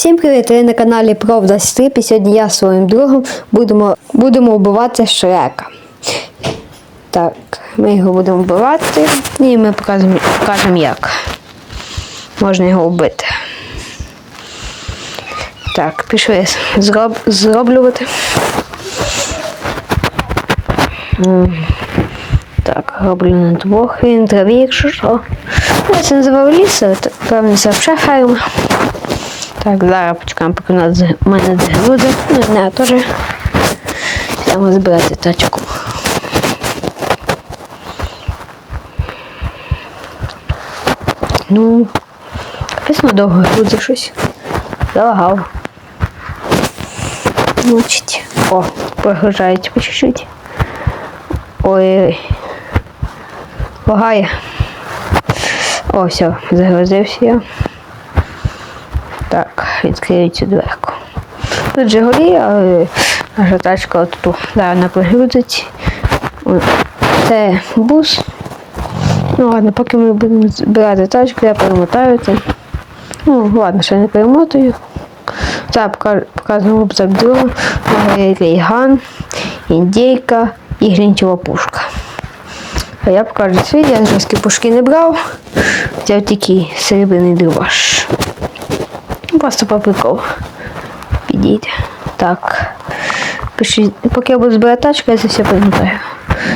Всім привіт! Ви на каналі Правда Стріп і сьогодні я зі своїм другом будемо, будемо вбивати Шрека. Так, ми його будемо вбивати і ми покажемо, покажемо як можна його вбити. Так, пішли зроб, зроблювати. Так, роблю на двох, він траві, якщо що. Я це називав ліс, це, певно, це взагалі ферма. Так, зараз почекаємо, поки у нас з- мене загрузи. Ну, не, теж. Йдемо збирати тачку. Ну, капець довго грузи щось. Залагав. Значить. О, прогружається по чуть-чуть. Ой. Лагає. О, все, загрузився я. Так, відкрию цю дверку. Тут Жигулі, але наша тачка тут не пригрузить. Це бус. Ну ладно, поки ми будемо збирати тачку, я перемотаю це. Ну, ладно, ще не перемотую. Зараз покажу- показуємо обзор. Рейган, індейка і грінчева пушка. А я покажу свій, я жорсткі пушки не брав. Взяв тільки серебряний дриваш. Просто по приколу. Підійде. Так. Пишіть. Поки я буду збирати тачку, я це все пам'ятаю.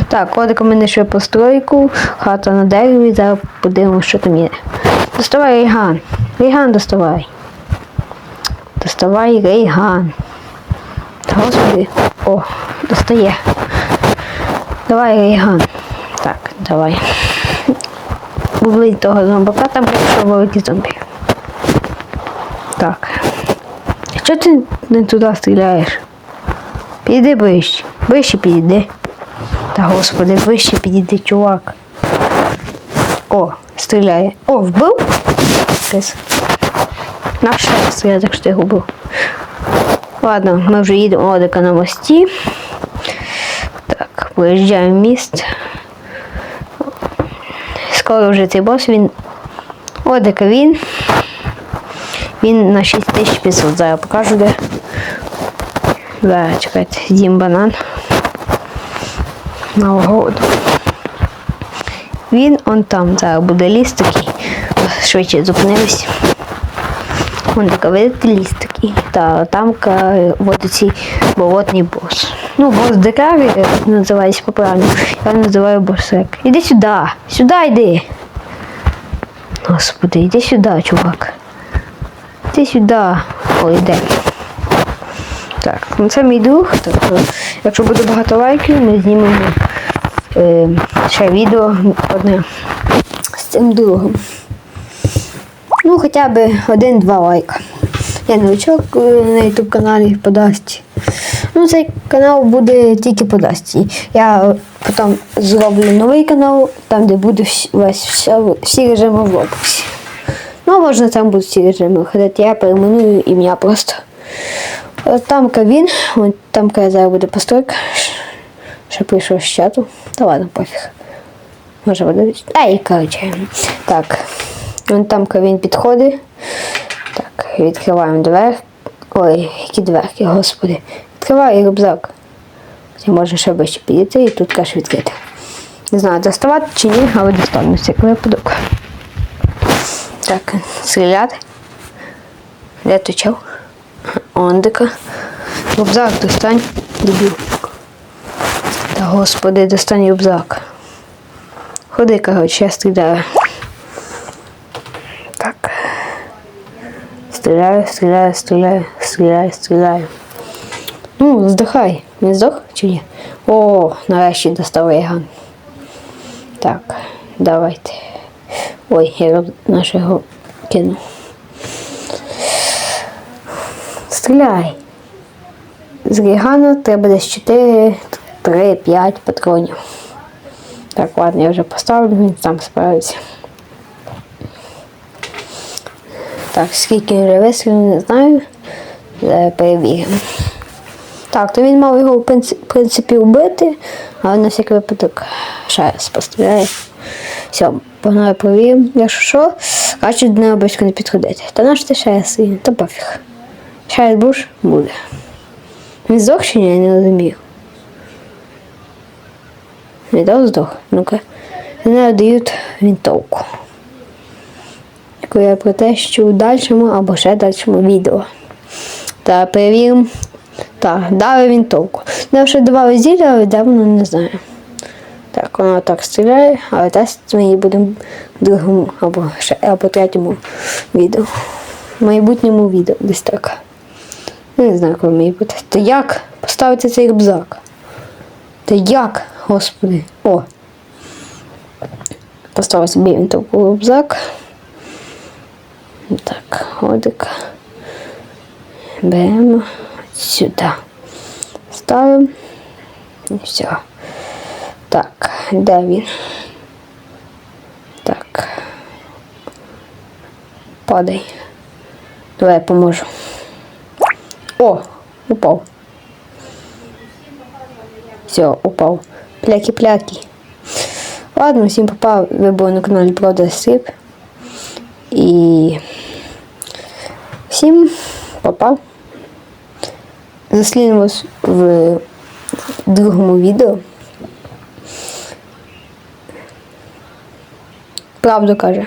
Так, кодик у мене ще постройку, хата на дереві, зараз подивимося, що там є. Доставай рейган. Рейган доставай. Доставай рейган. Господи. О, достає. Давай рейган. Так, давай. Убий того зомбака, там що великі зомбі. Так. Чого ти не туди стріляєш? Підійди ближче. Ближче підійди. Та господи, ближче підійди, чувак. О, стріляє. О, вбив? Кис. На раз стріляє, так що ти його вбив. Ладно, ми вже їдемо одика на мості. Так, виїжджаємо в міст. Скоро вже цей бос, він. Одика він. Він на 6500 зараз покажу де. Зараз, чекайте, з'їм банан. На угоду. Він он там, зараз буде ліс такий. Швидше зупинились. Вон така, видите, ліс такий. Та там ка- от цей болотний бос. Ну, бос дикаві називається по-правильному. Я називаю босрек. Іди сюди, сюди йди. Господи, іди сюди, чувак. Іди сюди. О, йде. Так, ну це мій друг. Тобто, якщо буде багато лайків, ми знімемо е, ще відео одне з цим другом. Ну, хоча б один-два лайка. Я новичок е, на YouTube каналі подасть. Ну, цей канал буде тільки подасть. Я потім зроблю новий канал, там, де буде весь, всі режими в Roblox. Ну, можна там будуть всі режими ходити. Я перейменую ім'я просто. Там він, от там зараз буде постройка. Ще прийшов з чату. Та ладно, пофіг. Може буде. Ей, коротше. Так. Вон там він підходить. Так, відкриваємо двері. Ой, які дверки, господи. Відкриваю рюкзак. Хоча можна ще ближче підійти і тут каш відкрити. Не знаю, доставати чи ні, але достану всяк випадок. Так, стріляти. Де той чел? Ондика. Рюкзак достань. Дебіл. Та господи, достань рюкзак. Ходи, коротше, я стріляю. Так. Стріляю, стріляю, стріляю, стріляю, стріляю. Ну, здихай. Не здох чи ні? О, нарешті достав Ейган. Так, давайте. Ой, я його- нашого кину. Стріляй. З Рігана треба десь 4, 3, 5 патронів. Так, ладно, я вже поставлю, він сам справиться. Так, скільки вже вистрілів, не знаю. Зараз перевіримо. Так, то він мав його в принципі вбити, але на всякий випадок ще раз постріляє. Все, погнали провіримо. Якщо що, краще до неї близько не підходити. Та наш ти ще раз, та пофіг. Шайт буш буде. Він здох чи ні, я не розумію. Не дав здох. Ну-ка. Не дають вінтовку. Яку я протещу в дальшому або ще дальшому відео. Та перевіримо. Так, дали вінтовку. Нам ще давали зілля, але де воно не знаю. Так, вона так стріляє, але тест ми її будемо в другому або ще або третьому відео. В майбутньому відео десь так. Не знаю, коли мені буде. Та як поставити цей рюкзак? Та як, господи. О. Поставив собі вінтовку в рюкзак. Так, ходик. Беремо сюди. Ставимо. І все. Де він? Так. Падай. Давай я поможу. О, упав. Все, упав. Пляки-пляки. Ладно, всім попав. Ви були на каналі Правда Сип. І всім попав. Заслідуємо вас в другому відео. Правду каже.